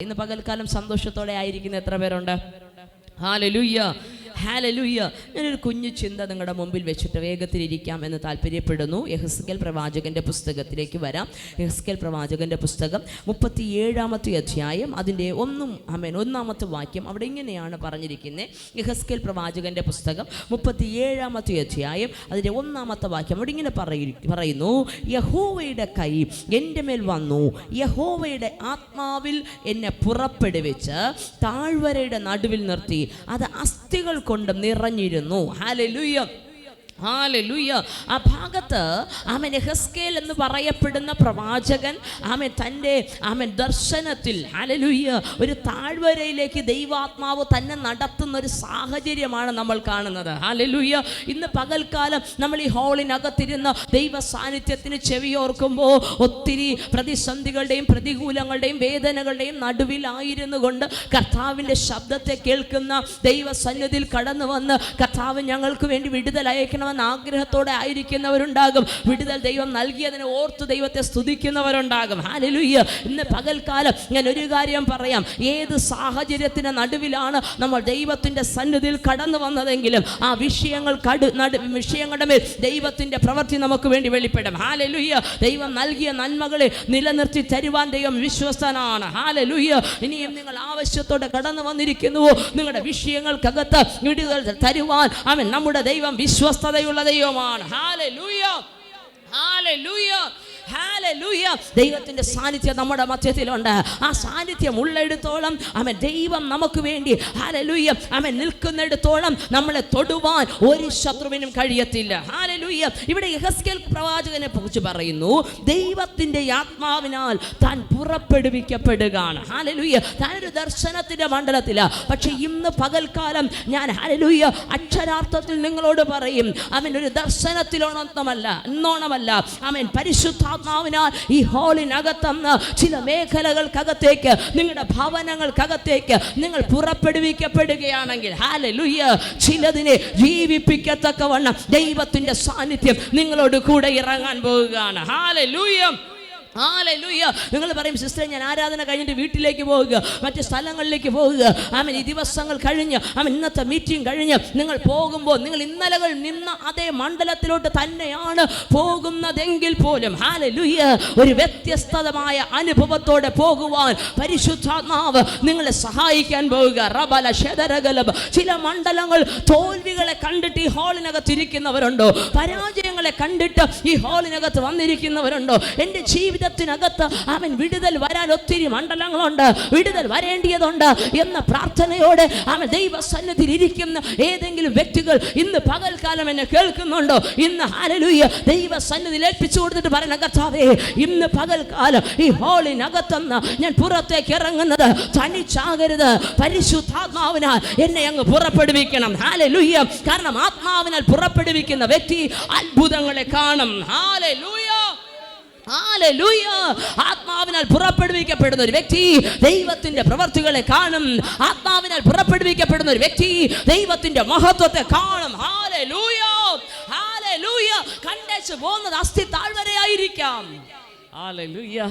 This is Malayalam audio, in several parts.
ഇന്ന് പകൽക്കാലം സന്തോഷത്തോടെ ആയിരിക്കുന്ന എത്ര പേരുണ്ട്? ഹാലലുയ്യ ഹാലലുയ്യ ഞാനൊരു കുഞ്ഞു ചിന്ത നിങ്ങളുടെ മുമ്പിൽ വെച്ചിട്ട് വേഗത്തിലിരിക്കാം എന്ന് താല്പര്യപ്പെടുന്നു. യഹസ്കൽ പ്രവാചകന്റെ പുസ്തകത്തിലേക്ക് വരാം. യഹസ്കൽ പ്രവാചകന്റെ പുസ്തകം മുപ്പത്തി ഏഴാമത്തെ അധ്യായം. അതിന്റെ ഒന്നും അമേൻ ഒന്നാമത്തെ വാക്യം അവിടെ ഇങ്ങനെയാണ് പറഞ്ഞിരിക്കുന്നത് യഹസ്കൽ പ്രവാചകന്റെ പുസ്തകം മുപ്പത്തി ഏഴാമത്തെ അധ്യായം. അതിന്റെ ഒന്നാമത്തെ വാക്യം അവിടെ ഇങ്ങനെ പറയുന്നു. യഹോവയുടെ കൈ എന്റെ മേൽ വന്നു. യഹോവയുടെ ആത്മാവിൽ എന്നെ പുറപ്പെടുവിച്ച് താഴ്വരയുടെ നടുവിൽ നിർത്തി. അത് അസ്ഥികൾ കൊണ്ട് നിറഞ്ഞിരുന്നു. ഹാലലുയ്യ ഹാലലുയ്യ ആ ഭാഗത്ത് ആമൻ ഹെസ്കേൽ എന്ന് പറയപ്പെടുന്ന പ്രവാചകൻ ആമൻ തന്റെ ആമൻ ദർശനത്തിൽ ഹാലലുയ്യ ഒരു താഴ്വരയിലേക്ക് ദൈവാത്മാവ് തന്നെ നടത്തുന്ന ഒരു സാഹചര്യമാണ് നമ്മൾ കാണുന്നത്. ഹാലലുയ്യ ഇന്ന് പകൽക്കാലം നമ്മൾ ഈ ഹാളിനകത്തിരുന്ന് ദൈവ സാന്നിധ്യത്തിന് ചെവിയോർക്കുമ്പോൾ ഒത്തിരി പ്രതിസന്ധികളുടെയും പ്രതികൂലങ്ങളുടെയും വേദനകളുടെയും നടുവിലായിരുന്നു കൊണ്ട് കർത്താവിന്റെ ശബ്ദത്തെ കേൾക്കുന്ന ദൈവസന്നിധിയിൽ കടന്നു വന്ന് കർത്താവ് ഞങ്ങൾക്ക് വേണ്ടി വിടുതൽ അയക്കണമെന്ന് ആഗ്രഹത്തോടെ ആയിരിക്കുന്നവരുണ്ടാകും. വിടുതൽ ദൈവം നൽകിയതിനെ ഓർത്ത് ദൈവത്തെ സ്തുതിക്കുന്നവരുണ്ടാകും. ഹാലലുയ്യ ഇന്ന് പകൽക്കാലം ഞാൻ ഒരു കാര്യം പറയാം. ഏത് സാഹചര്യത്തിന്റെ നടുവിലാണ് നമ്മൾ ദൈവത്തിന്റെ സന്നിധിയിൽ കടന്നു വന്നതെങ്കിലും ആ വിഷയങ്ങൾ കടു നടു വിഷയങ്ങളുടെ മേൽ ദൈവത്തിന്റെ പ്രവൃത്തി നമുക്ക് വേണ്ടി വെളിപ്പെടും. ഹാലലുയ്യ ദൈവം നൽകിയ നന്മകളെ നിലനിർത്തി തരുവാൻ ദൈവം വിശ്വസ്തനാണ്. ഹാലലുയ്യ ഇനിയും നിങ്ങൾ ആവശ്യത്തോടെ കടന്നു വന്നിരിക്കുന്നുവോ? നിങ്ങളുടെ വിഷയങ്ങൾക്കകത്ത് വിടുതൽ തരുവാൻ അവൻ നമ്മുടെ ദൈവം വിശ്വസ്തതയുള്ള ദൈവമാണ് ഹാലലുയ്യ ഹാലലുയ്യ ഹാലലൂയ ദൈവത്തിന്റെ സാന്നിധ്യം നമ്മുടെ മധ്യത്തിലുണ്ട്. ആ സാന്നിധ്യം ഉള്ളിടത്തോളം അവൻ ദൈവം നമുക്ക് വേണ്ടി. ഹാലലൂയ്യം അവൻ നിൽക്കുന്നിടത്തോളം നമ്മളെ തൊടുവാൻ ഒരു ശത്രുവിനും കഴിയത്തില്ല. ഹാലലൂയ്യം ഇവിടെ യഹസ്കേൽ പ്രവാചകനെ കുറിച്ച് പറയുന്നു. ദൈവത്തിന്റെ ആത്മാവിനാൽ താൻ പുറപ്പെടുവിക്കപ്പെടുകയാണ്. ഹാലലൂയ്യ താനൊരു ദർശനത്തിന്റെ മണ്ഡലത്തില. പക്ഷെ ഇന്ന് പകൽക്കാലം ഞാൻ ഹാലലൂയ്യ അക്ഷരാർത്ഥത്തിൽ നിങ്ങളോട് പറയും. അവൻ ഒരു ദർശനത്തിലോണമല്ല എന്നോണമല്ല അവൻ പരിശുദ്ധാത്മാവിനാൽ ഈ ഹോളിനകത്തുനിന്ന് ചില മേഖലകൾക്കകത്തേക്ക് നിങ്ങളുടെ ഭവനങ്ങൾക്കകത്തേക്ക് നിങ്ങൾ പുറപ്പെടുവിക്കപ്പെടുകയാണെങ്കിൽ ഹാലലുയ്യ ചിലതിനെ ജീവിപ്പിക്കത്തക്കവണ്ണം ദൈവത്തിന്റെ സാന്നിധ്യം നിങ്ങളോട് കൂടെ ഇറങ്ങാൻ പോകുകയാണ് ഹാലലുയ്യം ഹാലലൂയ നിങ്ങൾ പറയും സിസ്റ്റർ ഞാൻ ആരാധന കഴിഞ്ഞിട്ട് വീട്ടിലേക്ക് പോവുക മറ്റ് സ്ഥലങ്ങളിലേക്ക് പോവുക ആമൻ ഈ ദിവസങ്ങൾ കഴിഞ്ഞ് ആമൻ ഇന്നത്തെ മീറ്റിംഗ് കഴിഞ്ഞ് നിങ്ങൾ പോകുമ്പോൾ നിങ്ങൾ ഇന്നലകൾ നിന്ന അതേ മണ്ഡലത്തിലോട്ട് തന്നെയാണ് പോകുന്നതെങ്കിൽ പോലും ഹാലലൂയ ഒരു വ്യത്യസ്തമായ അനുഭവത്തോടെ പോകുവാൻ പരിശുദ്ധാത്മാവ് നിങ്ങളെ സഹായിക്കാൻ പോവുക റബല ശതരകലം ചില മണ്ഡലങ്ങൾ തോൽവികളെ കണ്ടിട്ട് ഈ ഹാളിനകത്ത് ഇരിക്കുന്നവരുണ്ടോ? പരാജയങ്ങളെ കണ്ടിട്ട് ഈ ഹാളിനകത്ത് വന്നിരിക്കുന്നവരുണ്ടോ? എന്റെ ജീവിതത്തിനകത്ത് അവൻ വിടുതൽ വരാൻ ഒത്തിരി മണ്ഡലങ്ങളുണ്ട്. വിടുതൽ വരേണ്ടിയതുണ്ട് എന്ന പ്രാർത്ഥനയോടെ അവൻ ദൈവസന്നിധിയിൽ ഇരിക്കുന്ന ഏതെങ്കിലും വ്യക്തികൾ ഇന്ന് പകൽക്കാലം എന്നെ കേൾക്കുന്നുണ്ടോ? ഇന്ന് ഹാലലൂയ ദൈവസന്നിധിയിൽ ഏൽപ്പിച്ചു കൊടുത്തിട്ട് പറയുന്ന കർത്താവേ ഇന്ന് പകൽക്കാലം ഈ ഹോളിനകത്തുനിന്ന് ഞാൻ പുറത്തേക്ക് ഇറങ്ങുന്നത് തനിച്ചാകരുത്. പരിശുദ്ധാത്മാവിനാൽ എന്നെ അങ്ങ് പുറപ്പെടുവിക്കണം. ഹാലലൂയ കാരണം ആത്മാവിനാൽ പുറപ്പെടുവിക്കുന്ന വ്യക്തി അത്ഭുതങ്ങളെ കാണും. Hallelujah hallelujah. ആത്മാവിനാൽ പുറപ്പെടുവിക്കപ്പെടുന്ന ഒരു വ്യക്തി ദൈവത്തിന്റെ പ്രവർത്തികളെ കാണും. ആത്മാവിനാൽ പുറപ്പെടുവിക്കപ്പെടുന്ന ഒരു വ്യക്തി ദൈവത്തിന്റെ മഹത്വത്തെ കാണും. കണ്ടേച്ച് പോകുന്നത് അസ്ഥി താഴ്വരയായിരിക്കാം. ഹാലലൂയ.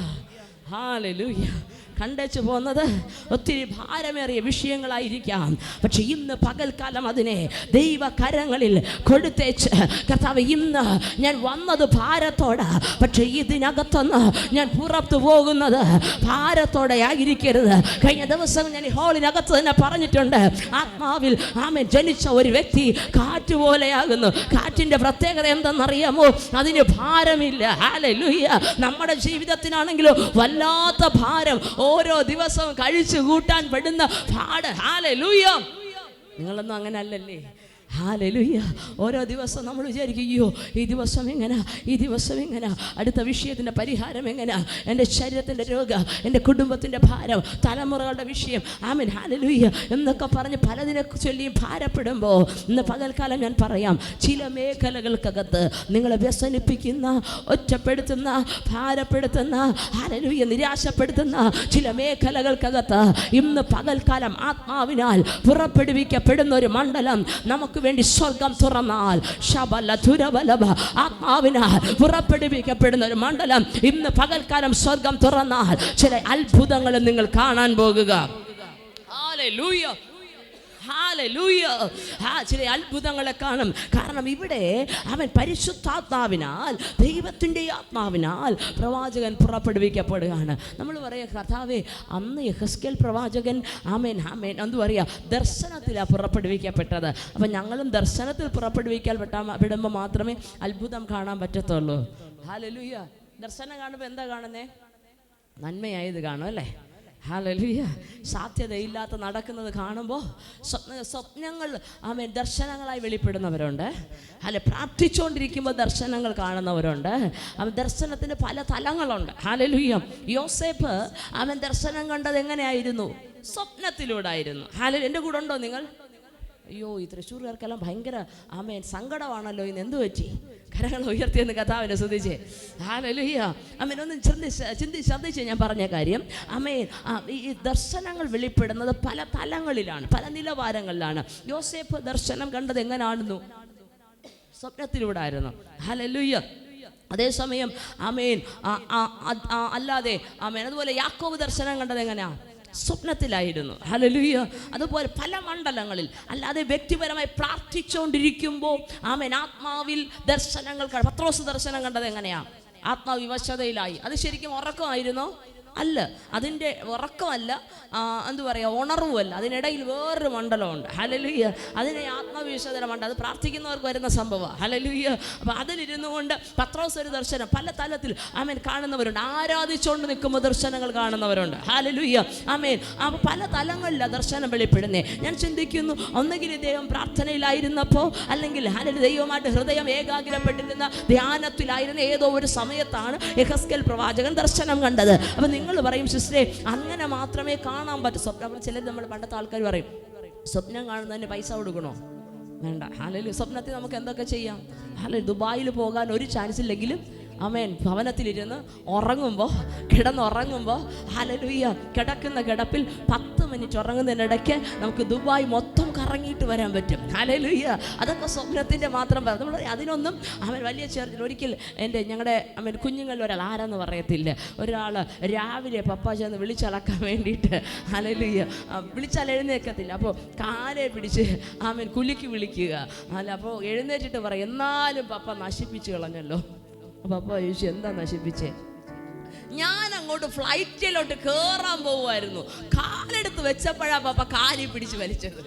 ഹാലലൂയ. കണ്ടേച്ചു പോകുന്നത് ഒത്തിരി ഭാരമേറിയ വിഷയങ്ങളായിരിക്കാം. പക്ഷെ ഇന്ന് പകൽക്കാലം അതിനെ ദൈവകരങ്ങളിൽ കൊടുത്തേച്ച് കർത്താവ് ഇന്ന് ഞാൻ വന്നത് ഭാരത്തോടെ. പക്ഷെ ഇതിനകത്തുനിന്ന് ഞാൻ പുറത്തു പോകുന്നത് ഭാരത്തോടെ ആയിരിക്കരുത്. കഴിഞ്ഞ ദിവസം ഞാൻ ഈ ഹോളിനകത്ത് തന്നെ പറഞ്ഞിട്ടുണ്ട്. ആത്മാവിൽ ആമൻ ജനിച്ച ഒരു വ്യക്തി കാറ്റ് പോലെയാകുന്നു. കാറ്റിന്റെ പ്രത്യേകത എന്തെന്നറിയാമോ? അതിന് ഭാരമില്ല. ഹാലലുയ്യ നമ്മുടെ ജീവിതത്തിനാണെങ്കിലും വല്ലാത്ത ഭാരം. ഓരോ ദിവസവും കഴിച്ചു കൂട്ടാൻ പെടുന്ന പാട്. ഹാലലുയ്യ നിങ്ങളൊന്നും അങ്ങനെ അല്ലല്ലേ ഹാലലുയ്യ ഓരോ ദിവസം നമ്മൾ വിചാരിക്കും അയ്യോ ഈ ദിവസം എങ്ങനെ ഈ ദിവസം എങ്ങനെ അടുത്ത വിഷയത്തിന്റെ പരിഹാരം എങ്ങനെ എന്റെ ശരീരത്തിന്റെ രോഗം എന്റെ കുടുംബത്തിന്റെ ഭാരം തലമുറകളുടെ വിഷയം ആമൻ ഹാലലുയ്യ എന്നൊക്കെ പറഞ്ഞ് പലതിനെ ചൊല്ലിയും ഭാരപ്പെടുമ്പോൾ ഇന്ന് പകൽക്കാലം ഞാൻ പറയാം ചില മേഖലകൾക്കകത്ത് നിങ്ങളെ വ്യസനിപ്പിക്കുന്ന ഒറ്റപ്പെടുത്തുന്ന ഭാരപ്പെടുത്തുന്ന ഹാലലുയ്യ നിരാശപ്പെടുത്തുന്ന ചില മേഖലകൾക്കകത്ത് ഇന്ന് പകൽക്കാലം ആത്മാവിനാൽ പുറപ്പെടുവിക്കപ്പെടുന്ന ഒരു മണ്ഡലം നമുക്ക് നമുക്ക് വേണ്ടി സ്വർഗം തുറന്നാൽ ശബല ദുരബലഭ ആത്മാവിനാൽ പുറപ്പെടുവിക്കപ്പെടുന്ന ഒരു മണ്ഡലം ഇന്ന് പകൽക്കാലം സ്വർഗം തുറന്നാൽ ചില അത്ഭുതങ്ങൾ നിങ്ങൾ കാണാൻ പോകുക Hallelujah. ചില അത്ഭുതങ്ങളെ കാണും. കാരണം ഇവിടെ അവൻ പരിശുദ്ധാത്മാവിനാൽ ദൈവത്തിന്റെ ആത്മാവിനാൽ പ്രവാചകൻ പുറപ്പെടുവിക്കപ്പെടുകയാണ്. നമ്മൾ പറയുക കഥാവേ അന്ന് യഹസ്കേൽ പ്രവാചകൻ ആമേൻ ആമേൻ എന്തു പറയുക ദർശനത്തിലാണ് പുറപ്പെടുവിക്കപ്പെട്ടത്. അപ്പം ഞങ്ങളും ദർശനത്തിൽ പുറപ്പെടുവിക്കാൻ പെട്ടാ വിടുമ്പോൾ മാത്രമേ അത്ഭുതം കാണാൻ പറ്റത്തുള്ളൂ. ഹാലലുയ്യ ദർശനം കാണുമ്പോൾ എന്താ കാണുന്നേ? നന്മയായത് കാണും അല്ലേ? ഹാലലുയ്യ സാധ്യതയില്ലാത്ത നടക്കുന്നത് കാണുമ്പോൾ സ്വപ്ന സ്വപ്നങ്ങൾ ആമേൻ ദർശനങ്ങളായി വെളിപ്പെടുന്നവരുണ്ട്. അല്ലെ പ്രാർത്ഥിച്ചുകൊണ്ടിരിക്കുമ്പോൾ ദർശനങ്ങൾ കാണുന്നവരുണ്ട്. അവൻ ദർശനത്തിന് പല തലങ്ങളുണ്ട്. ഹാലലുയ്യ യോസേപ്പ് അവൻ ദർശനം കണ്ടത് എങ്ങനെയായിരുന്നു? സ്വപ്നത്തിലൂടെ ആയിരുന്നു. ഹാലൽ എന്റെ കൂടെ ഉണ്ടോ നിങ്ങൾ? അയ്യോ ഈ തൃശ്ശൂർകാർക്കെല്ലാം ഭയങ്കര ആമേൻ സങ്കടമാണല്ലോ ഇന്ന്. എന്തു പറ്റി? കരങ്ങൾ ഉയർത്തിയെന്ന് കഥാവിനെ ശ്രദ്ധിച്ചേ. ഹാലലുയ്യ അമ്മേൻ ഒന്ന് ചിന്തിച്ച് ചിന്തി ശ്രദ്ധിച്ച് ഞാൻ പറഞ്ഞ കാര്യം. അമ്മേൻ ഈ ദർശനങ്ങൾ വെളിപ്പെടുന്നത് പല തലങ്ങളിലാണ് പല നിലവാരങ്ങളിലാണ്. യോസേഫ് ദർശനം കണ്ടത് എങ്ങനെയാണെന്നു സ്വപ്നത്തിലൂടെ ആയിരുന്നു. ഹലലുയ്യ അതേസമയം അമേൻ അല്ലാതെ അമേൻ അതുപോലെ യാക്കോബ് ദർശനം കണ്ടത് എങ്ങനെയാ സ്വപ്നത്തിലായിരുന്നു. ഹലലുയ്യ അതുപോലെ പല മണ്ഡലങ്ങളിൽ അല്ലാതെ വ്യക്തിപരമായി പ്രാർത്ഥിച്ചുകൊണ്ടിരിക്കുമ്പോൾ ആമൻ ആത്മാവിൽ ദർശനങ്ങൾ പത്രോസ് ദർശനം കണ്ടത് എങ്ങനെയാ? ആത്മാവിവശതയിലായി അത് ശരിക്കും ഉറക്കമായിരുന്നോ? അല്ല അതിന്റെ ഉറക്കമല്ല എന്തു പറയുക ഉണർവുമല്ല അതിനിടയിൽ വേറൊരു മണ്ഡലമുണ്ട്. ഹലലുയ്യ അതിനെ ആത്മവിശ്വസന മണ്ഡലം അത് പ്രാർത്ഥിക്കുന്നവർക്ക് വരുന്ന സംഭവമാണ് ഹലലുയ്യ അപ്പം അതിലിരുന്നു കൊണ്ട് പത്രോസ് ഒരു ദർശനം. പല തലത്തിൽ ആമേൻ കാണുന്നവരുണ്ട്. ആരാധിച്ചുകൊണ്ട് നിൽക്കുമ്പോൾ ദർശനങ്ങൾ കാണുന്നവരുണ്ട്. ഹലലുയ്യ ആമേൻ. അപ്പോൾ പല തലങ്ങളിലാണ് ദർശനം വെളിപ്പെടുന്നേ. ഞാൻ ചിന്തിക്കുന്നു ഒന്നുകിൽ ദൈവം പ്രാർത്ഥനയിലായിരുന്നപ്പോൾ അല്ലെങ്കിൽ ഹലൽ ദൈവമായിട്ട് ഹൃദയം ഏകാഗ്രപ്പെട്ടിരുന്ന ധ്യാനത്തിലായിരുന്ന ഏതോ ഒരു സമയത്താണ് യഹസ്കൽ പ്രവാചകൻ ദർശനം കണ്ടത്. അപ്പം നിങ്ങൾ പറയും സിസ്റ്ററെ അങ്ങനെ മാത്രമേ കാണാൻ പറ്റൂ. സ്വപ്നം ചിലർ നമ്മൾ പണ്ടത്തെ ആൾക്കാർ പറയും സ്വപ്നം കാണുന്നതിന് പൈസ കൊടുക്കണോ? വേണ്ട. അല്ലെങ്കിൽ സ്വപ്നത്തിൽ നമുക്ക് എന്തൊക്കെ ചെയ്യാം? ഹാലൽ ദുബായിൽ പോകാൻ ഒരു ചാൻസ് ഇല്ലെങ്കിലും അമേൻ ഭവനത്തിലിരുന്ന് ഉറങ്ങുമ്പോൾ കിടന്നുറങ്ങുമ്പോൾ ഹലലുയ്യ കിടക്കുന്ന കിടപ്പിൽ പത്ത് മിനിറ്റ് ഉറങ്ങുന്നതിനിടയ്ക്ക് നമുക്ക് ദുബായ് മൊത്തം കറങ്ങിയിട്ട് വരാൻ പറ്റും. ഹലലുയ്യ അതൊക്കെ സ്വപ്നത്തിന്റെ മാത്രം നമ്മൾ അതിനൊന്നും അവൻ വലിയ ചേർത്തിൽ ഒരിക്കൽ എന്റെ ഞങ്ങളുടെ അവൻ കുഞ്ഞുങ്ങളിൽ ഒരാൾ ആരെന്ന് പറയത്തില്ല. ഒരാൾ രാവിലെ പപ്പാച്ചെന്ന് വിളിച്ചളക്കാൻ വേണ്ടിയിട്ട് ഹലലുയ്യ വിളിച്ചാൽ എഴുന്നേക്കത്തില്ല അപ്പോൾ കാലെ പിടിച്ച് അവൻ കുലുക്കി വിളിക്കുക. അല്ല അപ്പോൾ എഴുന്നേറ്റിട്ട് പറയും എന്നാലും പപ്പ നശിപ്പിച്ച് കളഞ്ഞല്ലോ. അപ്പോൾ പപ്പ ചോദിച്ചു എന്താ നശിപ്പിച്ചേ ഞാൻ അങ്ങോട്ട് ഫ്ലൈറ്റിലോട്ട് കേറാൻ പോവുമായിരുന്നു കാലെടുത്ത് വെച്ചപ്പോഴാ പപ്പ കാലി പിടിച്ച് വലിച്ചത്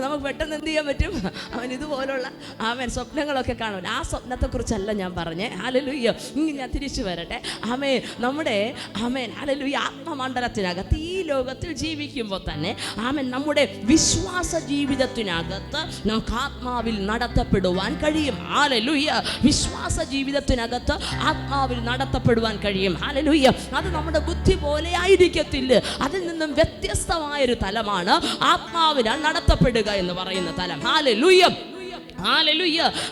നമുക്ക് പെട്ടെന്ന് എന്ത് ചെയ്യാൻ പറ്റും? അവൻ ഇതുപോലുള്ള അവൻ സ്വപ്നങ്ങളൊക്കെ കാണും. ആ സ്വപ്നത്തെക്കുറിച്ചല്ല ഞാൻ പറഞ്ഞേ. ഹലലുയ്യ ഇനി ഞാൻ തിരിച്ചു വരട്ടെ. അമേ നമ്മുടെ അമേൻ ഹലലുയ്യ ആത്മമണ്ഡലത്തിനകത്ത് ഈ ലോകത്തിൽ ജീവിക്കുമ്പോൾ തന്നെ ആമൻ നമ്മുടെ വിശ്വാസ ജീവിതത്തിനകത്ത് നമുക്ക് ആത്മാവിൽ നടത്തപ്പെടുവാൻ കഴിയും. ഹാലലുയ്യ വിശ്വാസ ജീവിതത്തിനകത്ത് ആത്മാവിൽ നടത്തപ്പെടുവാൻ കഴിയും. ഹാലലുയ്യ അത് നമ്മുടെ ബുദ്ധി പോലെ ആയിരിക്കത്തില്ല. അതിൽ നിന്നും വ്യത്യസ്തമായൊരു തലമാണ് ആത്മാവിനാൽ നടത്തപ്പെടുക എന്ന് പറയുന്ന തലം. ഹാലലുയ്യ ഹാലലുയ്യ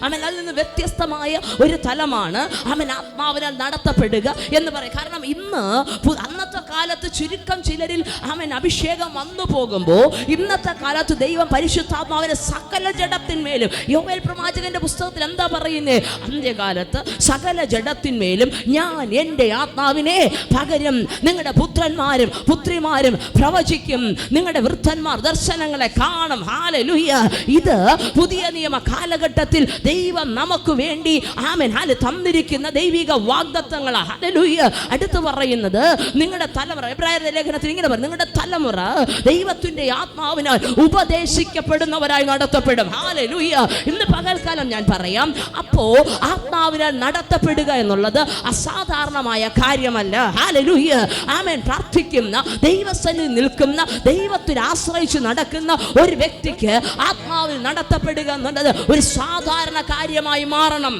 അവൻ അതിൽ നിന്ന് വ്യത്യസ്തമായ ഒരു തലമാണ് അവൻ ആത്മാവിനാൽ നടത്തപ്പെടുക എന്ന് പറയും. കാരണം ഇന്ന് അന്നത്തെ കാലത്ത് ചുരുക്കം ചിലരിൽ അവൻ അഭിഷേകം വന്നു പോകുമ്പോൾ ഇന്നത്തെ കാലത്ത് ദൈവം പരിശുദ്ധാത്മാവിനെ സകല ജഡത്തിന്മേലും യോവേൽ പ്രവാചകന്റെ പുസ്തകത്തിൽ എന്താ പറയുന്നേ? അന്ത്യകാലത്ത് സകല ജഡത്തിന്മേലും ഞാൻ എന്റെ ആത്മാവിനെ പകരം. നിങ്ങളുടെ പുത്രന്മാരും പുത്രിമാരും പ്രവചിക്കും. നിങ്ങളുടെ വൃദ്ധന്മാർ ദർശനങ്ങളെ കാണും. ഹാലലുയ്യ. ഇത് പുതിയ നിയമ കാലഘട്ടത്തിൽ ദൈവം നമുക്ക് വേണ്ടി ആമൻ. ഹാൽ തന്നിരിക്കുന്ന ദൈവിക വാഗ്ദത്തങ്ങളാ. ഹാലലുയ്യ അടുത്ത് പറയുന്നത് നിങ്ങളുടെ തലമുറ എബ്രായ ലേഖനത്തിൽ ഇങ്ങനെ പറയും നിങ്ങളുടെ തലമുറ ദൈവത്തിന്റെ ആത്മാവിനാൽ ഉപദേശിക്കപ്പെടുന്നവരായി നടത്തപ്പെടും. ഹാലലുയ്യ ഇന്ന് പകൽക്കാലം ഞാൻ പറയാം അപ്പോ ആത്മാവിനാൽ നടത്തപ്പെടുക എന്നുള്ളത് അസാധാരണമായ കാര്യമല്ല. ഹാലലുയ്യ ആമൻ. പ്രാർത്ഥിക്കുന്ന ദൈവസ്ഥനിൽ നിൽക്കുന്ന ദൈവത്തിൽ ആശ്രയിച്ച് നടക്കുന്ന ഒരു വ്യക്തിക്ക് ആത്മാവിൽ നടത്തപ്പെടുക എന്നുള്ളത് ഒരു സാധാരണ കാര്യമായി മാറണം.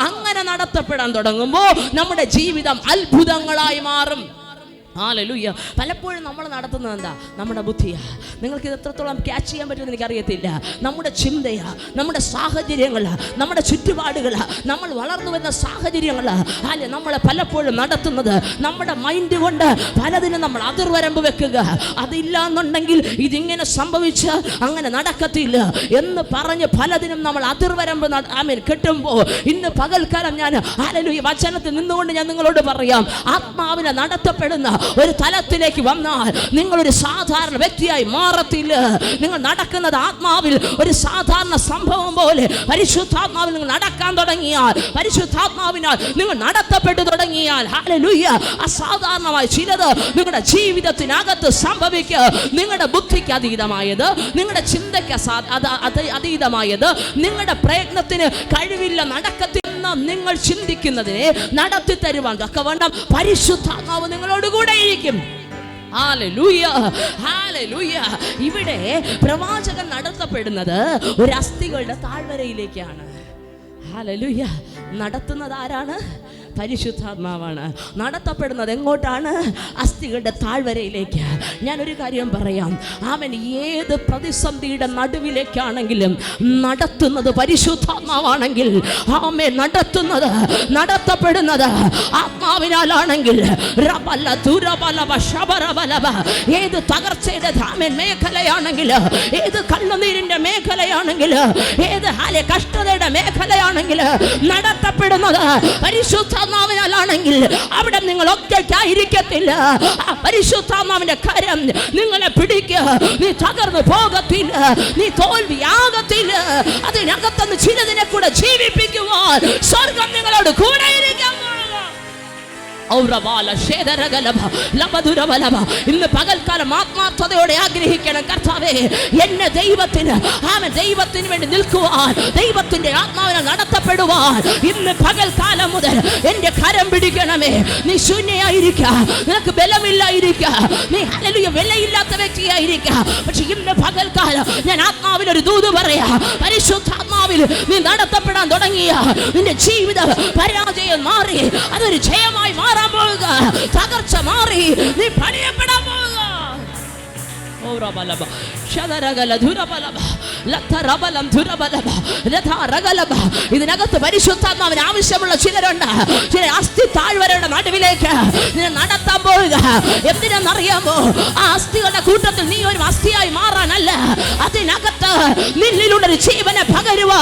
അങ്ങനെ നടത്തപ്പെടാൻ തുടങ്ങുമ്പോൾ നമ്മുടെ ജീവിതം അത്ഭുതങ്ങളായി മാറും. ഹാലലൂയ. പലപ്പോഴും നമ്മൾ നടത്തുന്നത് എന്താ? നമ്മുടെ ബുദ്ധിയാ. നിങ്ങൾക്ക് ഇത് എത്രത്തോളം ക്യാച്ച് ചെയ്യാൻ പറ്റുമെന്ന് എനിക്കറിയത്തില്ല. നമ്മുടെ ചിന്തയാ നമ്മുടെ സാഹചര്യങ്ങൾ നമ്മുടെ ചുറ്റുപാടുകൾ നമ്മൾ വളർന്നു വരുന്ന സാഹചര്യങ്ങൾ അല്ലെ നമ്മളെ പലപ്പോഴും നടത്തുന്നത് നമ്മുടെ മൈൻഡ് കൊണ്ട് പലതിനും നമ്മൾ അതിർവരമ്പ് വെക്കുക. അതില്ല എന്നുണ്ടെങ്കിൽ ഇതിങ്ങനെ സംഭവിച്ച് അങ്ങനെ നടക്കത്തില്ല എന്ന് പറഞ്ഞ് പലതിനും നമ്മൾ അതിർവരമ്പ് ആമീൻ കിട്ടുമ്പോൾ ഇന്ന് പകൽക്കാലം ഞാൻ ആലലു ഈ വചനത്തിൽ നിന്നുകൊണ്ട് ഞാൻ നിങ്ങളോട് പറയാം. ആത്മാവിനെ നടത്തപ്പെടുന്ന ഒരു തലത്തിലേക്ക് വന്നാൽ നിങ്ങളൊരു സാധാരണ വ്യക്തിയായി മാറത്തില്ല. നിങ്ങൾ നടക്കുന്നത് ആത്മാവിൽ ഒരു സാധാരണ സംഭവം പോലെ പരിശുദ്ധാത്മാവിൽ നിങ്ങൾ നടക്കാൻ തുടങ്ങിയാൽ പരിശുദ്ധാത്മാവിനാൽ നിങ്ങൾ നടത്തപ്പെട്ടു തുടങ്ങിയാൽ ഹാലലുയ്യ അസാധാരണമായി ചിലത് നിങ്ങളുടെ ജീവിതത്തിനകത്ത് സംഭവിക്കുക. നിങ്ങളുടെ ബുദ്ധിക്ക് അതീതമായത് നിങ്ങളുടെ ചിന്തയ്ക്ക് അതീതമായത് നിങ്ങളുടെ പ്രയത്നത്തിന് കഴിവില്ല നടക്കത്തിൽ നിങ്ങൾ ചിന്തിക്കുന്നതിനെ നടത്തി തരുവാൻ തക്കവണ്ണം പരിശുദ്ധാത്മാവ് നിങ്ങളോട് കൂടെ ഹാലലൂയ ഇവിടെ പ്രവാചകൻ നടത്തപ്പെടുന്നത് ഒരു അസ്ഥികളുടെ താഴ്വരയിലേക്കാണ്. നടത്തുന്നത് ആരാണ്? പരിശുദ്ധാത്മാവാണ്. നടത്തപ്പെടുന്നത് എങ്ങോട്ടാണ്? അസ്ഥികളുടെ താഴ്വരയിലേക്ക്. ഒരു കാര്യം പറയാം. അവൻ ഏത് പ്രതിസന്ധിയുടെ നടുവിലേക്കാണെങ്കിലും നടത്തുന്നത് പരിശുദ്ധാത്മാവാണെങ്കിൽ ആമേ നടത്തുന്നത് നടത്തപ്പെടുന്നത് ആത്മാവിനാലാണെങ്കിൽ ഏത് തകർച്ചയുടെ ധാമൻ മേഖലയാണെങ്കിൽ ഏത് കണ്ണുനീരിന്റെ മേഖലയാണെങ്കിൽ ഏത് ഹാലെ കഷ്ടതയുടെ മേഖലയാണെങ്കിൽ നടത്തപ്പെടുന്നത് പരിശുദ്ധാത്മാവിനാലാണെങ്കിൽ അവിടെ നിങ്ങൾ ഒറ്റയ്ക്കായിരിക്കത്തില്ല. പരിശുദ്ധാത്മാവിന്റെ കരം നിങ്ങളെ പിടിക്കുക നീ തകർന്നു പോകത്തില്ല. നീ തോൽവിയാകത്തില്ല. അതിനകത്തുനിന്ന് ചിലതിനെ കൂടെ ജീവിപ്പിക്കുവാൻ സ്വർഗം നിങ്ങളോട് കൂടെ ഇന്ന് പകൽക്കാലം ആത്മാർത്ഥതയോടെ ആഗ്രഹിക്കണം കർത്താവേ എന്നെ ദൈവത്തിന് ആമൻ ദൈവത്തിന് വേണ്ടി നിൽക്കുവാൻ ദൈവത്തിന്റെ ആത്മാവിനെ നടത്തപ്പെടുവാൻ. ഇന്ന് പകൽക്കാലം മുതൽ എന്റെ കരം പിടിക്കണമേ. നീ ശൂന്യയായിരിക്ക നിനക്ക് ബലമില്ലായിരിക്ക നീ ഹല്ലേലൂയ വിലയില്ലാത്ത വ്യക്തിയായിരിക്ക. പക്ഷെ ഇന്ന് പകൽക്കാലം ഞാൻ ആത്മാവിൽ ഒരു ദൂത് പറയാ പരിശുദ്ധാത്മാവിൽ നീ നടത്തപ്പെടാൻ തുടങ്ങിയ നിന്റെ ജീവിതം പരാജയം മാറി അതൊരു ജയമായി മാറാൻ പോവുക. തകർച്ച മാറി. നീ പണിയപ്പെടാൻ ഔറബലബ, ശതരഗല ധുരബലബ, ലത്തറബലം ധുരബലബ, രഥാരഗലബ. ഇതിനകത്ത് പരിശുദ്ധാത്മാവിന് ആവശ്യമുള്ള ചിലരുണ്ട്. ചില അസ്ഥി താഴ്വരയുടെ നടുവിലേക്ക് നിന്നെ നടത്താൻ പോവുക. എന്തിനെന്നറിയാമോ? ആ അസ്ഥികളുടെ കൂട്ടത്തിൽ നീ ഒരു അസ്ഥിയായി മാറാനല്ല. അതിനകത്ത് നിന്നിലുള്ള ഒരു ജീവനെ പകരുവാ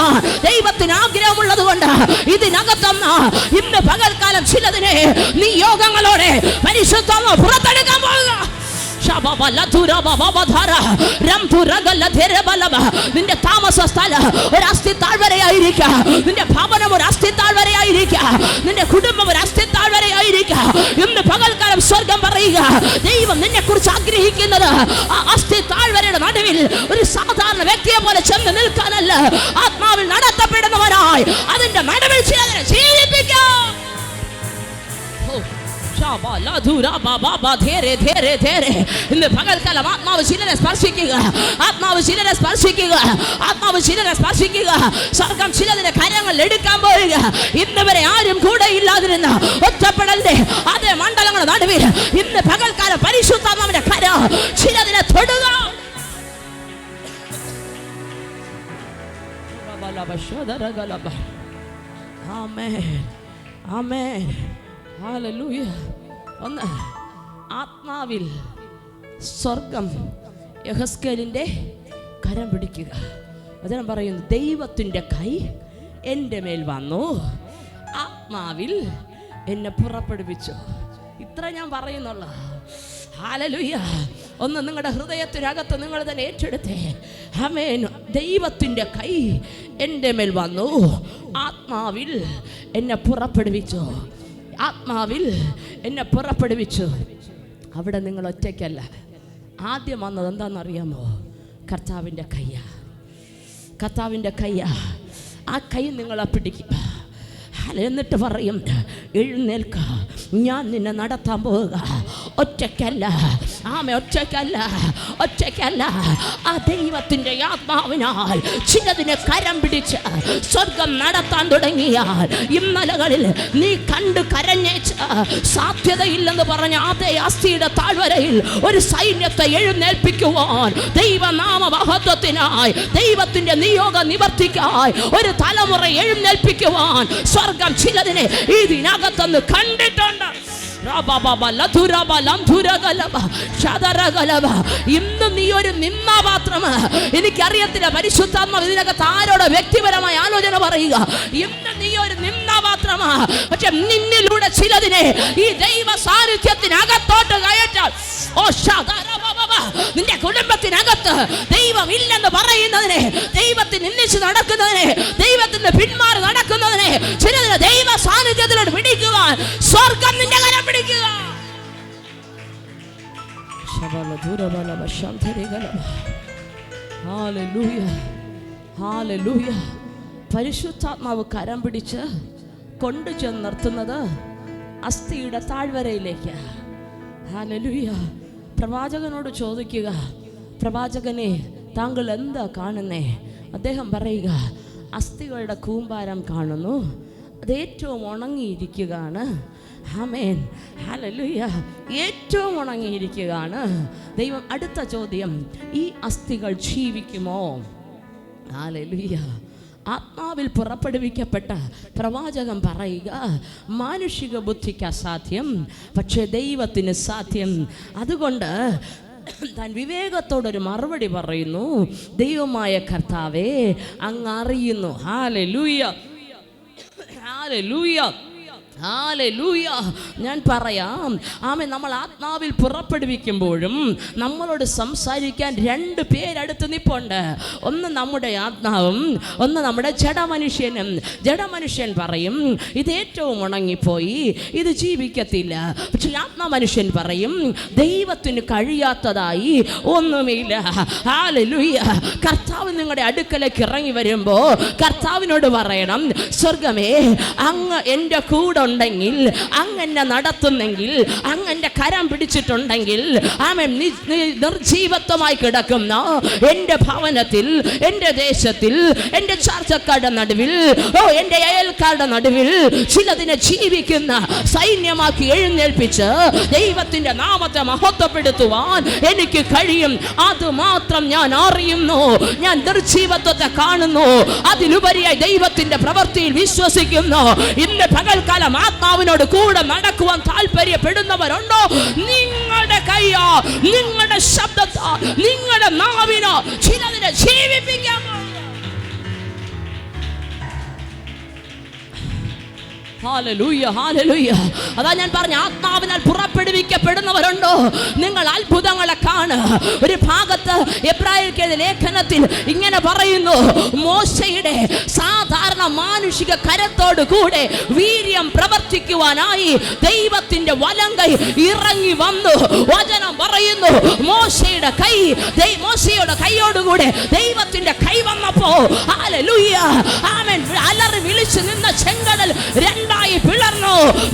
ദൈവത്തിന് ആഗ്രഹമുള്ളത് കൊണ്ട് ഇതിനകത്തുനിന്ന് ഇന്ന് പകൽക്കാലം ചിലതിനെ നീ യോഗങ്ങളോടെ പരിശുദ്ധാത്മ പുറത്തെടുക്കാൻ പോവുക. നിന്റെ താമസ സ്ഥലം ഒരു അസ്ഥി താഴ്വരയായിരിക്ക നിന്റെ ഭവനം ഒരു അസ്ഥി താഴ്വരയായിരിക്ക നിന്റെ കുടുംബം ഒരു അസ്ഥി താഴ്വരയായിരിക്ക ഇന്ന് പകൽക്കാലം സ്വർഗം പറയുക. ദൈവം നിന്നെ കുറിച്ച് ആഗ്രഹിക്കുന്നത് ആ അസ്ഥി താഴ്വരയുടെ നടുവിൽ ഒരു സാധാരണ വ്യക്തിയെ പോലെ ചെന്ന് നിൽക്കാനല്ല. ആത്മാവിൽ നടത്തപ്പെടുന്നവരായി അതിന്റെ ധേരെ, ധേരെ, ധേരെ. ഇന്ന് പകൽക്കാലം ആത്മാവ് ചിലരെ സ്പർശിക്കുക. ആത്മാവ് ചിലരെ സ്പർശിക്കുക. ആത്മാവ് ചിലരെ സ്പർശിക്കുക. സ്വർഗം ചിലതിന്റെ കാര്യങ്ങൾ എടുക്കാൻ പോവുക. ഇന്ന് വരെ ആരും കൂടെ ഇല്ലാതിരുന്ന ഒറ്റപ്പെടലിന്റെ അതേ മണ്ഡലങ്ങളുടെ നടുവിൽ ഇന്ന് പകൽക്കാലം പരിശുദ്ധാത്മാവിന്റെ കര ചിലതിനെ തൊടുക. ആമേൻ. ആമേൻ. ഹല്ലേലൂയ ഒന്ന് ആത്മാവിൽ സ്വർഗം യഹസ്കേലിന്റെ കരം പിടിക്കുക. വചനം പറയുന്നു ദൈവത്തിന്റെ കൈ എന്റെ മേൽ വന്നു. ആത്മാവിൽ എന്നെ പുറപ്പെടുവിച്ചു. ഇത്ര ഞാൻ പറയുന്നുള്ള. ഹാലലുയ്യ ഒന്ന് നിങ്ങളുടെ ഹൃദയത്തിനകത്ത് നിങ്ങൾ തന്നെ ഏറ്റെടുത്തേ. അമേൻ ദൈവത്തിന്റെ കൈ എന്റെ മേൽ വന്നു. ആത്മാവിൽ എന്നെ പുറപ്പെടുവിച്ചു. ആത്മാവിൽ എന്നെ പുറപ്പെടുവിച്ചു. അവിടെ നിങ്ങൾ ഒറ്റയ്ക്കല്ല. ആദ്യം വന്നത് എന്താണെന്നറിയാമോ? കർത്താവിന്റെ കയ്യ. കർത്താവിന്റെ കയ്യ. ആ കൈ നിങ്ങളെ പിടിക്കുക എന്നിട്ട് പറയും എഴുന്നേൽക്ക. ഞാൻ നിന്നെ നടത്താൻ പോവുക. ഒറ്റയ്ക്കല്ല. ആമ ഒറ്റയ്ക്കല്ല. ഒറ്റയ്ക്കല്ല. ആ ദൈവത്തിന്റെ ആത്മാവിനാൽ ചിലതിനെ കരം പിടിച്ച് സ്വർഗം നടത്താൻ തുടങ്ങിയാൽ ഇന്നലകളിൽ നീ കണ്ട് കരഞ്ഞേച്ച് സാധ്യതയില്ലെന്ന് പറഞ്ഞ അതേ അസ്ഥിയുടെ താഴ്വരയിൽ ഒരു സൈന്യത്തെ എഴുന്നേൽപ്പിക്കുവാൻ ദൈവനാമ മഹത്വത്തിനായി ദൈവത്തിന്റെ നിയോഗം നിവർത്തിക്കായി ഒരു തലമുറ എഴുന്നേൽപ്പിക്കുവാൻ സ്വർഗം ചിലതിനെ ഇതിനകത്തൊന്ന് കണ്ടിട്ടുണ്ട്. ഇന്ന് നീ ഒരു നിന്നാപാത്രം എനിക്കറിയത്തില്ല പരിശുദ്ധാത്മ ഇതിനകത്ത് ആരോട് വ്യക്തിപരമായ ആലോചന പറയുക. ഇന്ന് നീ ഒരു നിന്നാപാത്രമാ പക്ഷെ നിന്നിലൂടെ ചിലതിനെ ഈ ദൈവ സാന്നിധ്യത്തിനകത്തോട്ട് കയറ്റാൻ ഓ ശതരബബബ. നിന്റെ കുടുംബത്തിനകത്ത് ദൈവം ഇല്ലെന്ന് പറയുന്നതിനെ ദൈവത്തെ നിന്നിച്ച് നടക്കുന്നതിനെ ദൈവത്തിന് പിന്മാറി നടക്കുന്നതിനെ ചിലതിനെ ദൈവ സാന്നിധ്യത്തിലോട്ട് പിടിക്കുവാൻ സ്വർഗം നിന്റെ കരം പിടിക്കുക. പരിശുദ്ധാത്മാവ് കരം പിടിച്ച് കൊണ്ടു ചെന്ന് നിർത്തുന്നത് അസ്ഥിയുടെ താഴ്വരയിലേക്ക്. ഹാലലൂയ പ്രവാചകനോട് ചോദിക്കുക പ്രവാചകനെ താങ്കൾ എന്താ കാണുന്നേ? അദ്ദേഹം പറയുക അസ്ഥികളുടെ കൂമ്പാരം കാണുന്നു. അത് ഏറ്റവും ഉണങ്ങിയിരിക്കുകയാണ്. ഹമേൻ ഹലലുയ ഏറ്റവും ഉണങ്ങിയിരിക്കുകയാണ്. ദൈവം അടുത്ത ചോദ്യം ഈ അസ്ഥികൾ ജീവിക്കുമോ? ഹല്ലേലൂയ. ആത്മാവിൽ പുറപ്പെടുവിക്കപ്പെട്ട പ്രവാചകം പറയുക മാനുഷിക ബുദ്ധിക്ക് അസാധ്യം പക്ഷേ ദൈവത്തിന് സാധ്യം. അതുകൊണ്ട് താൻ വിവേകത്തോടൊരു മറുപടി പറയുന്നു ദൈവമായ കർത്താവേ അങ്ങ് അറിയുന്നു. ഹാലെ ലൂയ ഹാലെ ലൂയ ഞാൻ പറയാം. ആമേ നമ്മൾ ആത്മാവിൽ പുറപ്പെടുവിക്കുമ്പോഴും നമ്മളോട് സംസാരിക്കാൻ രണ്ട് പേരടുത്ത് നിപ്പുണ്ട്. ഒന്ന് നമ്മുടെ ആത്മാവും ഒന്ന് നമ്മുടെ ജഡമനുഷ്യനും. ജഡമനുഷ്യൻ പറയും ഇത് ഏറ്റവും ഉണങ്ങിപ്പോയി ഇത് ജീവിക്കത്തില്ല. പക്ഷെ ആത്മമനുഷ്യൻ പറയും ദൈവത്തിന് കഴിയാത്തതായി ഒന്നുമില്ല. ഹാലൂയ കർത്താവ് നിങ്ങളുടെ അടുക്കലേക്ക് ഇറങ്ങി വരുമ്പോൾ കർത്താവിനോട് പറയണം സ്വർഗമേ അങ്ങ് എന്റെ കൂടെ ഉണ്ടെങ്കിൽ അങ്ങനെ നടത്തുന്നെങ്കിൽ അങ്ങനെ കരം പിടിച്ചിട്ടുണ്ടെങ്കിൽ ആമൻ നിർജീവത്വമായി കിടക്കുന്ന എന്റെ ഭവനത്തിൽ എന്റെ ദേശത്തിൽ എന്റെ ചാർച്ചക്കാരുടെ നടുവിൽ ഓ എന്റെ അയൽക്കാരുടെ നടുവിൽ ചിലതിനെ ജീവിക്കുന്ന സൈന്യമാക്കി എഴുന്നേൽപ്പിച്ച് ദൈവത്തിന്റെ നാമത്തെ മഹത്വപ്പെടുത്തുവാൻ എനിക്ക് കഴിയും. അത് മാത്രം ഞാൻ അറിയുന്നു. ഞാൻ നിർജീവത്വത്തെ കാണുന്നു. അതിലുപരിയായി ദൈവത്തിന്റെ പ്രവൃത്തിയിൽ വിശ്വസിക്കുന്നു. ഇന്ന് പകൽക്കാലം ആത്മാവിനോട് കൂടെ നടക്കുവാൻ താല്പര്യപ്പെടുന്നവരുണ്ടോ? നിങ്ങളുടെ കയ്യോ നിങ്ങളുടെ ശബ്ദത്തോ നിങ്ങളുടെ നാവിനോ ചിലതിനെ ജീവിപ്പിക്കാൻ അതാ ഞാൻ പറഞ്ഞു ആത്മാവിനാൽ പുറപ്പെടുവിക്കപ്പെടുന്നവരുണ്ടോ? നിങ്ങൾ അത്ഭുതങ്ങളെ കാണ്. ഒരു ഭാഗത്ത് എബ്രാഹിം ലേഖനത്തിൽ ഇങ്ങനെ പറയുന്നു മോശയുടെ സാധാരണ മാനുഷിക കരത്തോട് കൂടെ വീര്യം പ്രവർത്തിക്കുവാനായി ദൈവത്തിന്റെ വലം കൈ ഇറങ്ങി വന്നു. വചനം പറയുന്നു മോശയുടെ കൈ മോശയുടെ കൈയോടുകൂടെ ദൈവത്തിന്റെ കൈ വന്നപ്പോ അലറി വിളിച്ചു നിന്ന ചെങ്കടൽ പിളർന്നു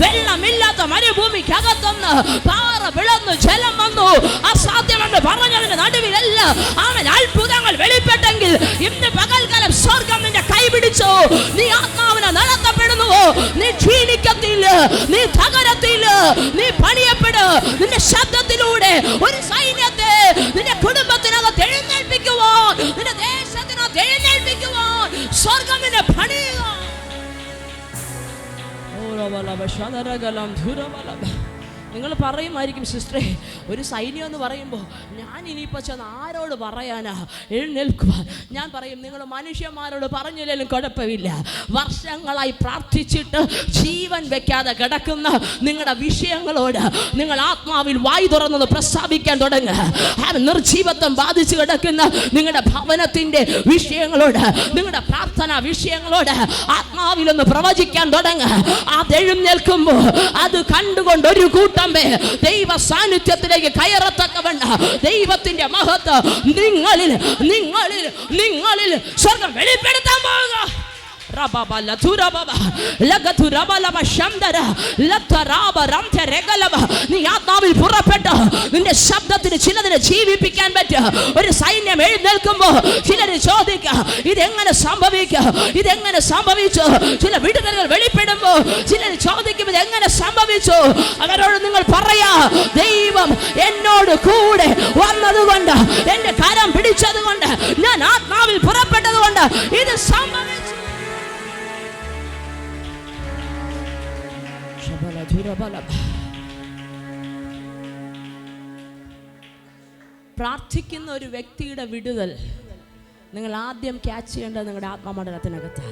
വെള്ളമില്ലാത്ത മരുഭൂമിക്കകത്തുനിന്ന് പാറ പിളർന്നു ജലം വന്നു. അസാധ്യമെന്ന് പറഞ്ഞതിന് നടുവിലല്ല അവൻ അത്ഭുതങ്ങൾ വെളിപ്പെട്ടെങ്കിൽ ഇന്ന് പകൽക്കാലം സ്വർഗം നിന്റെ കൈ പിടിച്ചു. നീ ആത്മാവിനെ നടത്തപ്പെടുന്നുവോ? നീ ക്ഷീണിക്കത്തില്ല. നീ തകരത്തില്ല. നീ പണിയപ്പെട്. നിന്റെ ശബ്ദത്തിലൂടെ ഒരു സൈന്യത്തെ നിന്റെ കുടുംബത്തിനകത്ത് എഴുന്നേൽപ്പിക്കുവോ നിന്റെ ദേശത്തിനകത്ത് എഴുന്നേൽപ്പിക്കുവോ സ്വർഗം ശതരകലം ധുരവലഭ. നിങ്ങൾ പറയുമായിരിക്കും സിസ്റ്ററെ ഒരു സൈന്യം എന്ന് പറയുമ്പോൾ ഞാൻ ഇനിയിപ്പോൾ ചെന്ന് ആരോട് പറയാനാ? എഴുന്നേൽക്കുവാൻ. ഞാൻ പറയും നിങ്ങൾ മനുഷ്യന്മാരോട് പറഞ്ഞില്ലെങ്കിലും കുഴപ്പമില്ല. വർഷങ്ങളായി പ്രാർത്ഥിച്ചിട്ട് ജീവൻ വെക്കാതെ കിടക്കുന്ന നിങ്ങളുടെ വിഷയങ്ങളോട് നിങ്ങൾ ആത്മാവിൽ വായി തുറന്നത് പ്രസ്താവിക്കാൻ തുടങ്ങുക നിർജീവത്വം ബാധിച്ചു കിടക്കുന്ന നിങ്ങളുടെ ഭവനത്തിന്റെ വിഷയങ്ങളോട് നിങ്ങളുടെ പ്രാർത്ഥന വിഷയങ്ങളോട് ആത്മാവിലൊന്ന് പ്രവചിക്കാൻ തുടങ്ങുക അത് എഴുന്നേൽക്കുമ്പോൾ അത് കണ്ടുകൊണ്ട് ഒരു കൂട്ടം ദൈവ സാന്നിധ്യത്തിലേക്ക് കയറത്തക്കവണ്ണ. ദൈവത്തിന്റെ മഹത്വം നിങ്ങളിൽ നിങ്ങളിൽ നിങ്ങളിൽ സ്വർഗം വെളിപ്പെടുത്താൻ പോവുക റബബ ലധുരബബ ലഗധുരബലബ ശംദര ലത്തറാബ റംധരഗലബ നീ ആത്മാവിൽ പുറപ്പെട്ട്? നിന്റെ ശബ്ദത്തിന് ചിലതിനെ ജീവിപ്പിക്കാൻ പറ്റുക ഒരു സൈന്യം എഴുന്നേൽക്കുമ്പോൾ ചിലർ ചോദിക്കുക ഇതെങ്ങനെ സംഭവിക്കുക ഇതെങ്ങനെ സംഭവിച്ചു? ചില വിടുതലുകൾ വെളിപ്പെടുമ്പോൾ ചിലർ ചോദിക്കും ഇതെങ്ങനെ സംഭവിച്ചു? അവരോട് നിങ്ങൾ പറയാ ദൈവം എന്നോട് കൂടെ വന്നതുകൊണ്ട് എന്റെ കരം പിടിച്ചതുകൊണ്ട് ഞാൻ ആത്മാവിൽ പുറപ്പെട്ടതുകൊണ്ട് ഇത് സംഭവിച്ചു. പ്രാർത്ഥിക്കുന്ന ഒരു വ്യക്തിയുടെ വിടുതൽ നിങ്ങൾ ആദ്യം ക്യാച്ച് ചെയ്യേണ്ടത് നിങ്ങളുടെ ആത്മമണ്ഡലത്തിനകത്ത്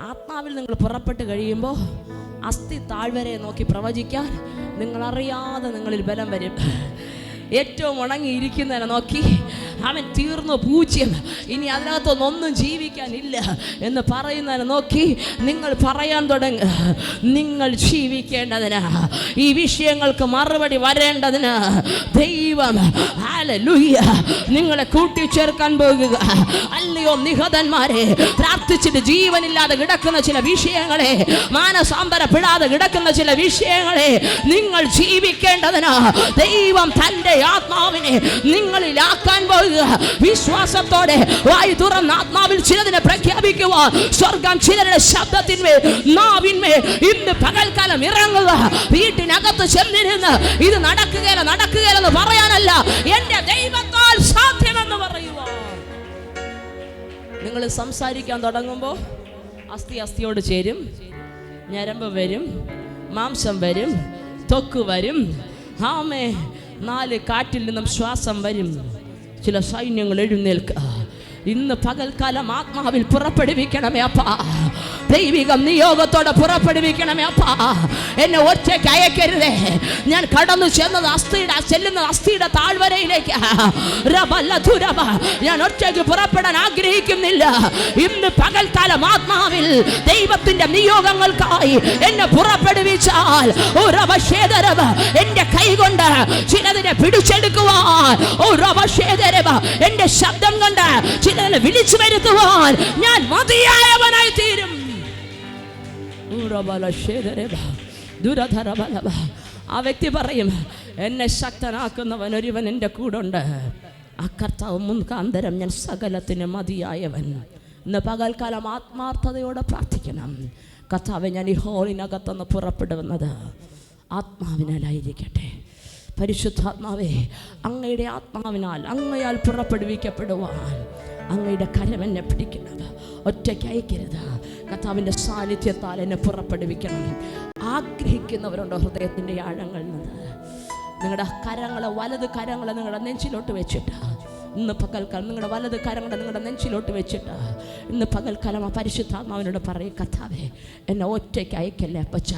ആത്മാവിൽ നിങ്ങൾ പുറപ്പെട്ട് കഴിയുമ്പോൾ അസ്ഥി താഴ്വരയെ നോക്കി പ്രവചിക്കാൻ നിങ്ങൾ അറിയാതെ നിങ്ങളിൽ ബലം വരും. ഏറ്റവും ഉണങ്ങിയിരിക്കുന്നതിനെ നോക്കി അവൻ തീർന്നു പൂജ്യം. ഇനി അതിനകത്തൊന്നും ഒന്നും ജീവിക്കാനില്ല. എന്ന് പറയുന്നതിനെ നോക്കി നിങ്ങൾ പറയാൻ തുടങ്ങുക നിങ്ങൾ ജീവിക്കേണ്ടതിന് ഈ വിഷയങ്ങൾക്ക് മറുപടി വരേണ്ടതിന് ദൈവം നിങ്ങളെ കൂട്ടിച്ചേർക്കാൻ പോകുക. അല്ലയോ നിഹതന്മാരെ പ്രാർത്ഥിച്ചിട്ട് ജീവനില്ലാതെ കിടക്കുന്ന ചില വിഷയങ്ങളെ മാനസാന്തരപ്പെടാതെ കിടക്കുന്ന ചില വിഷയങ്ങളെ നിങ്ങൾ ജീവിക്കേണ്ടതിന് ദൈവം തന്റെ ആത്മാവിനെ നിങ്ങളിലാക്കാൻ പോകുക. വിശ്വാസത്തോടെ വായു തുറന്ന ആത്മാവിൽ ചിലതിനെ പ്രഖ്യാപിക്കുക. സ്വർഗം ചിലരുടെ ശബ്ദത്തിന്മേൽ നാവിന്മേൽ ഇന്ന് പകൽക്കാലം ഇറങ്ങുക. വീട്ടിനകത്ത് ചെന്നിരുന്ന് ഇത് നടക്കുകയില്ല നടക്കുകയില്ലെന്ന് പറയാനല്ല. എന്റെ ദൈവത്താൽ സാധ്യമെന്ന് പറയുക നിങ്ങൾ സംസാരിക്കാൻ തുടങ്ങുമ്പോൾ അസ്ഥി അസ്ഥിയോട് ചേരും. ഞരമ്പ് വരും മാംസം വരും തൊക്ക് വരും. ആമേ നാല് കാറ്റിൽ നിന്നും ശ്വാസം വരും. ചില സൈന്യങ്ങൾ എഴുന്നേൽക്കുക ഇന്ന് പകൽക്കാലം ആത്മാവിൽ പുറപ്പെടുവിക്കണമേ അപ്പാ. ദൈവികം നിയോഗത്തോടെ പുറപ്പെടുവിക്കണമേ അപ്പാ. എന്നെ ഒറ്റയ്ക്ക് അയക്കരുതേ. ഞാൻ കടന്നു ചെന്നത് അസ്ഥിയുടെ ചെല്ലുന്നത് അസ്ഥിയുടെ താഴ്വരയിലേക്ക്. ഞാൻ ഒറ്റയ്ക്ക് പുറപ്പെടാൻ ആഗ്രഹിക്കുന്നില്ല. ഇന്ന് പകൽക്കാലം ആത്മാവിൽ ദൈവത്തിന്റെ നിയോഗങ്ങൾക്കായി എന്നെ പുറപ്പെടുവിച്ചാൽ. എന്റെ കൈ കൊണ്ട് ചിലതിനെ പിടിച്ചെടുക്കുവാൻ. ഓ റബശേദരബ എന്റെ ശബ്ദം കൊണ്ട് ചിലതിനെ വിളിച്ചു വരുത്തുവാൻ ഞാൻ മതിയായവനായി തീരും ആ വ്യക്തി പറയും എന്നെ ശക്തനാക്കുന്നവൻ ഒരുവൻ എന്റെ കൂടുണ്ട്. ആ കർത്താവ് മുൻകാന്തരം ഞാൻ സകലത്തിന് മതിയായവൻ. ഇന്ന് പകൽക്കാലം ആത്മാർത്ഥതയോടെ പ്രാർത്ഥിക്കണം. കർത്താവ് ഞാൻ ഈ ഹോളിനകത്തുനിന്ന് പുറപ്പെടുന്നത് ആത്മാവിനാലായിരിക്കട്ടെ. പരിശുദ്ധാത്മാവേ അങ്ങയുടെ ആത്മാവിനാൽ അങ്ങയാൽ പുറപ്പെടുവിക്കപ്പെടുവാൻ അങ്ങയുടെ കരം എന്നെ പിടിക്കുന്നത് ഒറ്റയ്ക്ക് അയക്കരുത്. കർത്താവിന്റെ സാന്നിധ്യത്താൽ എന്നെ പുറപ്പെടുവിക്കണം ആഗ്രഹിക്കുന്നവരുണ്ടോ ഹൃദയത്തിന്റെ ആഴങ്ങളിൽ നിന്ന്? നിങ്ങളുടെ കരങ്ങളെ വലത് കരങ്ങളെ നിങ്ങളുടെ നെഞ്ചിലോട്ട് വെച്ചിട്ട് ഇന്ന് പകൽക്കാലം നിങ്ങളുടെ വലത് കരങ്ങളെ നിങ്ങളുടെ നെഞ്ചിലോട്ട് വെച്ചിട്ട് ഇന്ന് പകൽക്കാലം ആ പരിശുദ്ധാത്മാവിനോട് പറയും കഥാവേ എന്നെ ഒറ്റയ്ക്ക് അയക്കല്ലേ അപ്പച്ച?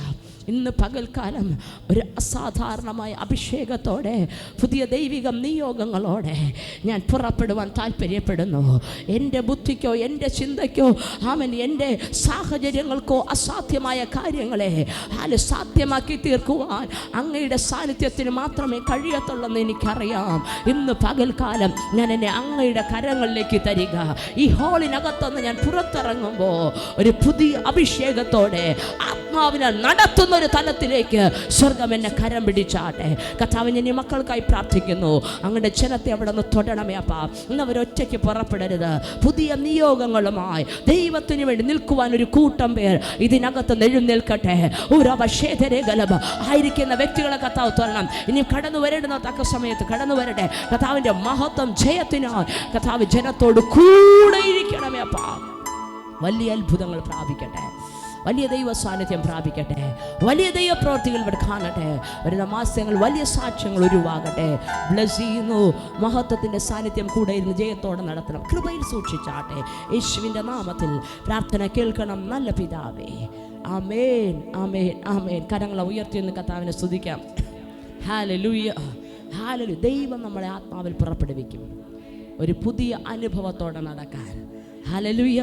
ഇന്ന് പകൽക്കാലം ഒരു അസാധാരണമായ അഭിഷേകത്തോടെ പുതിയ ദൈവിക നിയോഗങ്ങളോടെ ഞാൻ പുറപ്പെടുവാൻ താല്പര്യപ്പെടുന്നു. എന്റെ ബുദ്ധിക്കോ എന്റെ ചിന്തയ്ക്കോ അവൻ എന്റെ സാഹചര്യങ്ങൾക്കോ അസാധ്യമായ കാര്യങ്ങളെ ആൽ സാധ്യമാക്കി തീർക്കുവാൻ അങ്ങയുടെ സാന്നിധ്യത്തിന് മാത്രമേ കഴിയത്തുള്ളെന്ന് എനിക്കറിയാം. ഇന്ന് പകൽക്കാലം ഞാൻ എന്നെ അങ്ങയുടെ കരങ്ങളിലേക്ക് തരിക. ഈ ഹോളിനകത്തുനിന്ന് ഞാൻ പുറത്തിറങ്ങുമ്പോൾ ഒരു പുതിയ അഭിഷേകത്തോടെ ആത്മാവിനെ നടത്തുന്ന ഒരു തലത്തിലേക്ക് സ്വർഗം എന്നെ കരം പിടിച്ചാട്ടെ. കഥാവ് ഞാൻ ഈ മക്കൾക്കായി പ്രാർത്ഥിക്കുന്നു. അങ്ങയുടെ ജനത്തെ അവിടെ നിന്ന് തൊടണമേ അപ്പാ. ഇന്ന് അവരൊറ്റയ്ക്ക് പുറപ്പെടരുത്. പുതിയ നിയോഗങ്ങളുമായി ദൈവത്തിന് വേണ്ടി നിൽക്കുവാൻ ഒരു കൂട്ടം പേർ ഇതിനകത്ത് എഴുന്നേൽക്കട്ടെ. ഒരു ഗലഭ ആയിരിക്കുന്ന വ്യക്തികളെ കഥാവ് തൊരണം ഇനി കടന്നു വരേണ്ടുന്ന തക്ക സമയത്ത് കടന്നു വരട്ടെ. കഥാവിന്റെ മഹത്വം ജയത്തിനാൽ കഥാവ് ജനത്തോട് കൂടെ ഇരിക്കണമേ അപ്പാ. വലിയ അത്ഭുതങ്ങൾ പ്രാപിക്കട്ടെ. വലിയ ദൈവ സാന്നിധ്യം പ്രാപിക്കട്ടെ. വലിയ ദൈവ പ്രവർത്തികൾ ഇവിടെ കാണട്ടെ വരുന്ന മാസങ്ങൾ വലിയ സാക്ഷ്യങ്ങൾ ഒഴിവാകട്ടെ ബ്ലസ് ചെയ്യുന്നു. മഹത്വത്തിന്റെ സാന്നിധ്യം കൂടെ ഇരുന്ന് ജയത്തോടെ നടത്തണം. കൃപയിൽ സൂക്ഷിച്ചാട്ടെ യേശുവിന്റെ നാമത്തിൽ പ്രാർത്ഥന കേൾക്കണം. നല്ല പിതാവേ. ആമേൻ. ആമേൻ. ആമേൻ. കരങ്ങളെ ഉയർത്തി നിന്ന് കർത്താവിനെ സ്തുതിക്കാം. ഹാലലൂയ ഹാലലു ദൈവം നമ്മളെ ആത്മാവിൽ പുറപ്പെടുവിക്കും. ഒരു പുതിയ അനുഭവത്തോടെ നടക്കാൻ. ഹലലുയ